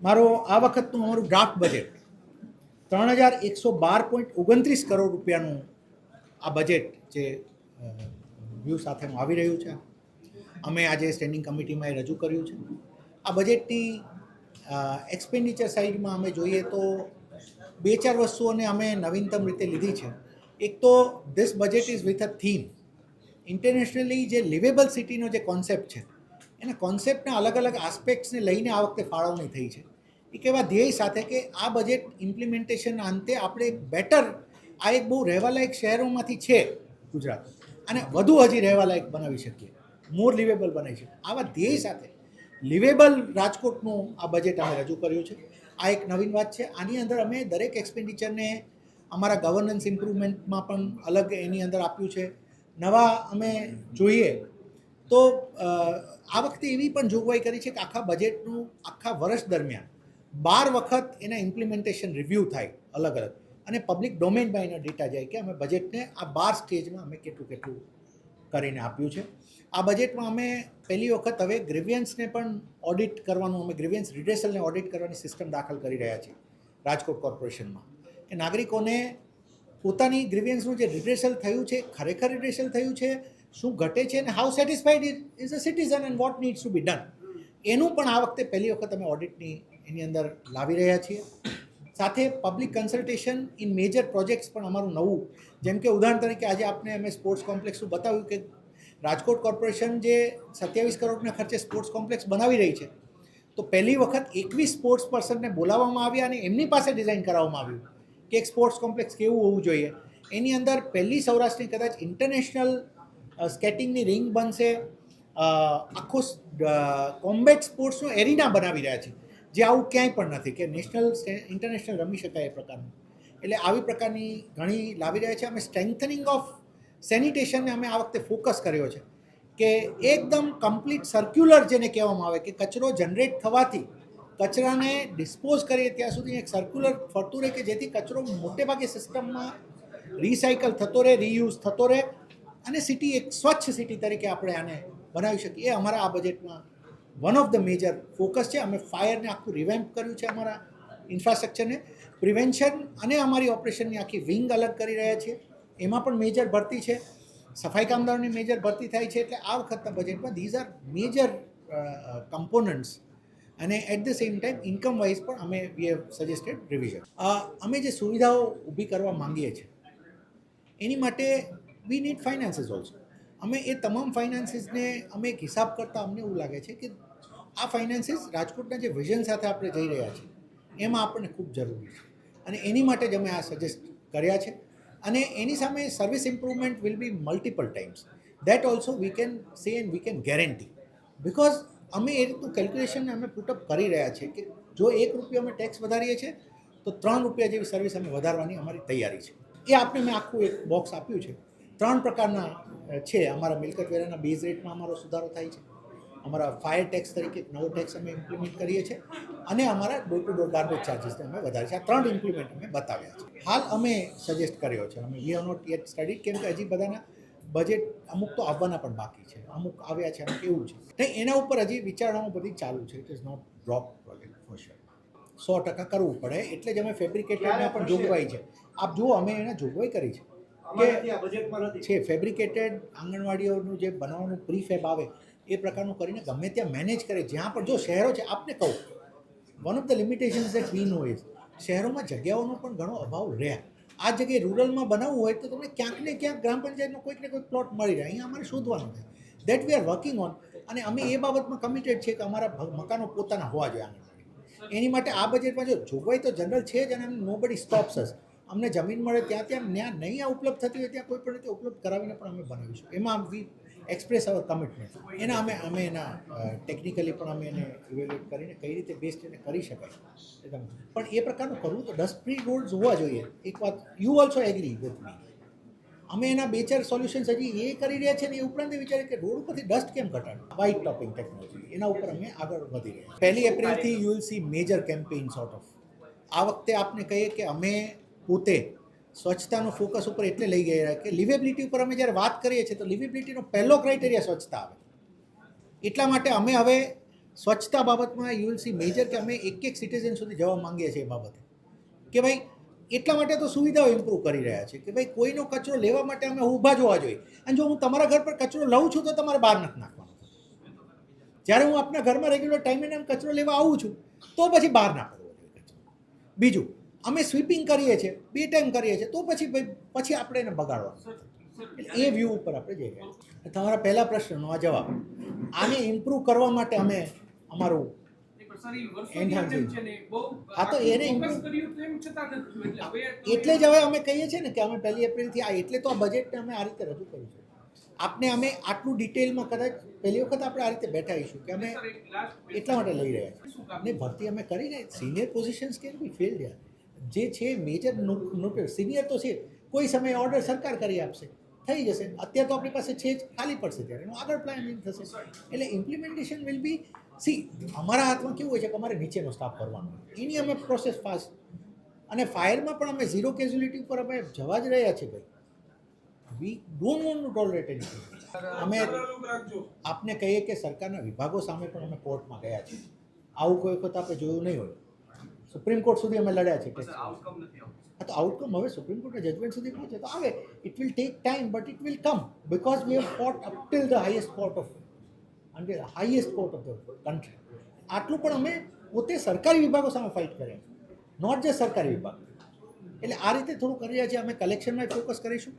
મારો આ વખતનું અમારું ડ્રાફ્ટ બજેટ ત્રણ હજાર એકસો બાર પોઈન્ટ ઓગણત્રીસ કરોડ રૂપિયાનું આ બજેટ જે વ્યૂ સાથેનું આવી રહ્યું છે. અમે આજે સ્ટેન્ડિંગ કમિટીમાં એ રજૂ કર્યું છે. આ બજેટની એક્સપેન્ડિચર સાઈડમાં અમે જોઈએ તો બે ચાર વસ્તુઓને અમે નવીનતમ રીતે લીધી છે. એક તો this budget is with a theme internationally જે લિવેબલ સિટીનો જે કોન્સેપ્ટ છે એના કોન્સેપ્ટના અલગ અલગ આસ્પેક્ટ્સને લઈને આ વખતે ફાળવણી થઈ છે. એક એવા ધ્યેય સાથે કે આ બજેટ ઇમ્પ્લિમેન્ટેશનના અંતે આપણે બેટર આ એક બહુ રહેવાલાયક શહેરોમાંથી છે ગુજરાત. અને વધુ હજી રહેવાલાયક બનાવી શકીએ. મોર લિવેબલ બનાવી શકીએ આવા ધ્યેય સાથે લિવેબલ રાજકોટનું આ બજેટ અમે રજૂ કર્યું છે. આ એક નવીન વાત છે. આની અંદર અમે દરેક એક્સપેન્ડિચરને અમારા ગવર્નન્સ ઇમ્પ્રુવમેન્ટમાં પણ અલગ એની અંદર આપ્યું છે. નવા અમે જોઈએ તો આ વખતે એવી પણ જોગવાઈ કરી છે કે આખા બજેટનું આખા વર્ષ દરમિયાન બાર વખત એના ઇમ્પ્લિમેન્ટેશન રિવ્યૂ થાય અલગ અલગ. અને પબ્લિક ડોમેનમાં એના ડેટા જાય કે અમે બજેટને આ બાર સ્ટેજમાં અમે કેટલું કેટલું કરીને આપ્યું છે. આ બજેટમાં અમે પહેલી વખત હવે ગ્રેવિયન્સને પણ ઓડિટ કરવાનું, અમે ગ્રેવિયન્સ રિડ્રેસલને ઓડિટ કરવાની સિસ્ટમ દાખલ કરી રહ્યા છીએ રાજકોટ કોર્પોરેશનમાં કે નાગરિકોને પોતાની ગ્રીવિયન્સનું જે રિડ્રેસલ થયું છે, ખરેખર રિડ્રેસલ થયું છે શું ઘટે છે અને how satisfied is a citizen and what needs to be done એનું પણ આ વખતે પહેલી વખત અમે ઓડિટની એની અંદર લાવી રહ્યા છીએ. સાથે public consultation in major projects પણ અમારું નવું. જેમ કે ઉદાહરણ તરીકે આજે આપણે અમે સ્પોર્ટ્સ કોમ્પ્લેક્સનું બતાવ્યું કે રાજકોટ કોર્પોરેશન જે સત્યાવીસ કરોડના ખર્ચે સ્પોર્ટ્સ કોમ્પ્લેક્સ બનાવી રહી છે. તો પહેલી વખત એકવીસ સ્પોર્ટ્સ પર્સનને બોલાવવામાં આવ્યા અને એમની પાસે ડિઝાઇન કરાવવામાં આવ્યું કે એક સ્પોર્ટ્સ કોમ્પ્લેક્સ કેવું હોવું જોઈએ. એની અંદર પહેલી સૌરાષ્ટ્રની કદાચ ઇન્ટરનેશનલ સ્કેટિંગની રિંગ બનશે. આખો કોમ્બેટ સ્પોર્ટ્સનું એરિના બનાવી રહ્યા છે. જે આવું ક્યાંય પણ નથી કે નેશનલ ઇન્ટરનેશનલ રમી શકાય એ પ્રકારનું. એટલે આવી પ્રકારની ઘણી લાવી રહ્યા છે. અમે સ્ટ્રેન્થનિંગ ઓફ સેનિટેશનને અમે આ વખતે ફોકસ કર્યો છે કે એકદમ કમ્પ્લીટ સર્ક્યુલર જેને કહેવામાં આવે કે કચરો જનરેટ થવાથી કચરાને ડિસ્પોઝ કરીએ ત્યાં સુધી એક સર્ક્યુલર ફરતું રહે કે જેથી કચરો મોટે ભાગે સિસ્ટમમાં રિસાયકલ થતો રહે રીયુઝ થતો રહે અને સિટી એક સ્વચ્છ સિટી તરીકે આપણે આને બનાવી શકીએ. એ અમારા આ બજેટમાં one of the major focus છે. અમે ફાયરને આખું રિવેમ્પ કર્યું છે અમારા ઇન્ફ્રાસ્ટ્રક્ચરને પ્રિવેન્શન અને અમારી ઓપરેશનની આખી વિંગ અલગ કરી રહ્યા છીએ. એમાં પણ મેજર ભરતી છે. સફાઈ કામદારોની મેજર ભરતી થાય છે. એટલે આ વખતના બજેટમાં ધીઝ આર મેજર કમ્પોનન્ટ્સ અને at the same time income wise પણ અમે વી હેવ સજેસ્ટેડ રિવિઝન અમે જે સુવિધાઓ ઊભી કરવા માંગીએ છીએ, એની માટે વી નીડ ફાઇનાન્સીસ ઓલ્સો અમે એ તમામ ફાઇનાન્સીસને અમે એક હિસાબ કરતાં અમને એવું લાગે છે કે આ ફાઇનાન્સીસ રાજકોટના જે વિઝન સાથે આપણે જઈ રહ્યા છીએ, એમાં આપણને ખૂબ જરૂરી છે. અને એની માટે જ અમે આ સજેસ્ટ કર્યા છે. અને એની સામે service improvement will be multiple times that also we can say and we can guarantee because અમે એ રીતનું કેલ્ક્યુલેશન અમે પુટઅપ કરી રહ્યા છીએ કે જો એક રૂપિયા અમે ટેક્સ વધારીએ છીએ, તો ત્રણ રૂપિયા જેવી સર્વિસ અમે વધારવાની અમારી તૈયારી છે. એ આપણે મેં આખું એક બોક્સ આપ્યું છે. ત્રણ પ્રકારના છે અમારા મિલકત વેરાના બેઝ રેટમાં અમારો સુધારો થાય છે. અમારા ફાયર ટેક્સ તરીકે નવો ટેક્સ અમે ઇમ્પ્લિમેન્ટ કરીએ છીએ અને અમારા ડોર ટુ ડોર ગાર્બેજ ચાર્જીસને અમે વધારે છે. આ ત્રણ ઇમ્પ્લિમેન્ટ અમે બતાવ્યા છે. હાલ અમે સજેસ્ટ કર્યો છે. અમે we have not yet study કેમ કે હજી બધાના બજેટ અમુક તો આવવાના પણ બાકી છે. અમુક આવ્યા છે અમુક એવું છે. એના ઉપર હજી વિચારણાઓ બધી ચાલુ છે. It is not drop project for sure સો ટકા કરવું પડે. એટલે જ અમે ફેબ્રિકેટરને પણ જોગવાઈ છે. આપ જુઓ, અમે એને જોગવાઈ કરી છે. બજેટમાં છે ફેબ્રિકેટેડ આંગણવાડીઓનું જે બનાવવાનું પ્રીફેબ આવે એ પ્રકારનું કરીને ગમે ત્યાં મેનેજ કરે જ્યાં પણ જો શહેરો છે આપને કહું one of the limitations that we know is શહેરોમાં જગ્યાઓનો પણ ઘણો અભાવ રહે. આ જગ્યાએ રૂરલમાં બનાવવું હોય તો તમને ક્યાંક ને ક્યાંક ગ્રામ પંચાયતનો કોઈક ને કોઈક પ્લોટ મળી રહે. અહીંયા અમારે શોધવાનું છે. That we are working on અને અમે એ બાબતમાં કમિટેડ છે કે અમારા મકાનો પોતાના હોવા જોઈએ આંગણવાડી એની માટે આ બજેટમાં જો જોગવાઈ તો જનરલ છે જ અને નો બડી સ્ટોપ્સ અસ અમને જમીન મળે ત્યાં ત્યાં ત્યાં નહીં આ ઉપલબ્ધ થતી હોય ત્યાં કોઈ પણ રીતે ઉપલબ્ધ કરાવીને પણ અમે બનાવીશું એમાં વી એક્સપ્રેસ અવર કમિટમેન્ટ એના અમે અમે એના ટેકનિકલી પણ અમે એને ઇવેલ્યુએટ કરીને કઈ રીતે બેસ્ટ એને કરી શકાય. એકદમ. પણ એ પ્રકારનું કરવું તો ડસ્ટ ફ્રી રોડ્સ હોવા જોઈએ. એક વાત you also agree with me અમે એના બે ચાર સોલ્યુશન્સ હજી એ કરી રહ્યા છે ને એ ઉપરાંત વિચારે કે રોડ ઉપરથી ડસ્ટ કેમ ઘટાડવું વ્હાઇટ ટોપિંગ ટેકનોલોજી એના ઉપર અમે આગળ વધી રહ્યા પહેલી એપ્રિલથી you will see major campaigns out of આ વખતે આપને કહીએ કે અમે પોતે સ્વચ્છતાનો ફોકસ ઉપર એટલે લઈ ગયા કે લિવેબિલિટી ઉપર અમે જ્યારે વાત કરીએ છીએ તો લિવેબિલિટીનો પહેલો ક્રાઇટેરિયા સ્વચ્છતા આવે. એટલા માટે અમે હવે સ્વચ્છતા બાબતમાં યુ વિલ સી મેજર કે અમે એક એક સિટીઝન સુધી જવા માંગીએ છીએ એ બાબતે. કે ભાઈ, એટલા માટે તો સુવિધાઓ ઇમ્પ્રૂવ કરી રહ્યા છે કે ભાઈ, કોઈનો કચરો લેવા માટે અમે ઊભા જોવા જોઈએ. અને જો હું તમારા ઘર પર કચરો લઉં છું તો તમારે બહાર નથી નાખવાનો. જ્યારે હું આપણા ઘરમાં રેગ્યુલર ટાઈમે કચરો લેવા આવું છું, તો પછી બહાર નાખવો જોઈએ બીજું અમે સ્વીપિંગ કરીએ છીએ બે ટાઈમ કરીએ છીએ તો પછી પછી આપણે એને બગાડવા એ વ્યૂ ઉપર આપણે જઈ રહ્યા તમારા પહેલા પ્રશ્નનો આ જવાબ. આને ઇમ્પ્રૂવ કરવા માટે અમે અમારું. હા, તો એને એટલે જ હવે અમે કહીએ છીએ ને કે અમે પહેલી એપ્રિલથી આ એટલે તો આ બજેટને અમે આ રીતે રજૂ કર્યું છે. આપને અમે આટલું ડિટેલમાં કદાચ પહેલી વખત આપણે આ રીતે બેઠા આવીશું કે અમે એટલા માટે લઈ રહ્યા છીએ. ને ભરતી અમે કરીને સિનિયર પોઝિશન્સ કેમ બી ફેલ યાર. જે છે મેજર નોટ સિનિયર તો છે. કોઈ સમયે ઓર્ડર સરકાર કરી આપશે, થઈ જશે. અત્યારે તો આપણી પાસે છે જ, ખાલી પડશે ત્યારે. એનું આગળ પ્લાનિંગ થશે. એટલે ઇમ્પ્લિમેન્ટેશન વિલ બી સી અમારા હાથમાં કેવું હોય છે કે અમારે નીચેનો સ્ટાફ કરવાનો એની અમે પ્રોસેસ ફાસ્ટ અને ફાયરમાં પણ અમે ઝીરો કેઝ્યુલિટી ઉપર અમે જવા જ રહ્યા છીએ ભાઈ. We don't want to tolerate any અમે આપને કહીએ કે સરકારના વિભાગો સામે પણ અમે કોર્ટમાં ગયા છીએ. આવું કોઈ વખત આપણે જોયું નહીં હોય. સુપ્રીમ કોર્ટ સુધી અમે લડ્યા છે હા તો આઉટકમ હવે સુપ્રીમ કોર્ટના જજમેન્ટ સુધી પહોંચે તો આવે. It will take time but it will come because we have fought up till the highest court of અને highest court of the country આટલું પણ અમે પોતે સરકારી વિભાગો સામે ફાઇટ કર્યા નોટ જસ્ટ સરકારી વિભાગ. એટલે આ રીતે થોડું કરી રહ્યા છીએ. અમે કલેક્શનમાં ફોકસ કરીશું.